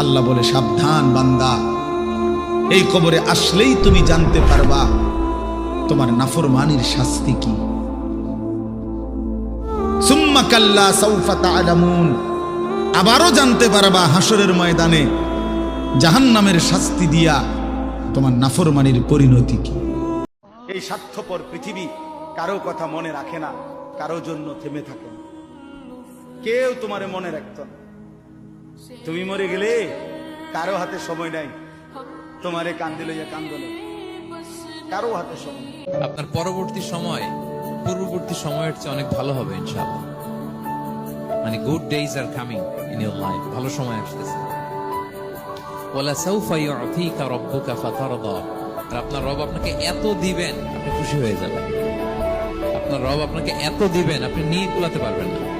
আল্লাহ বলে, সাবধান বান্দা। এই কবরে আসলেই তুমি জানতে পারবা তোমার নাফরমানির শাস্তি কি। আবারও জানতে পারবা হাসরের ময়দানে জাহান্নামের শাস্তি দিয়া তোমার নাফরমানির পরিণতি কি। এই স্বার্থপর পৃথিবী কারও কথা মনে রাখে না, কারও জন্য থেমে থাকে কেউ তোমারে মনে রাখত না। তুমি মরে গেলে? কারও হাতে সময় নাই। তোমারে কান্দি লইয়া কান্দনে কারও হাতে সময় আপনার পরবর্তী সময়, পূর্ববর্তী সময়ের চেয়ে অনেক ভালো হবে, ইনশাআল্লাহ। মানে good days are coming in your life ভালো সময় আসতেছে। ওয়ালা সাউফা ইউতিকা রাব্বুকা ফাতারদা। আর আপনার রব আপনাকে এত দিবেন, আপনি খুশি হয়ে যাবেন। আপনার রব আপনাকে এত দিবেন, আপনি নিয়ে কুলাতে পারবেন না।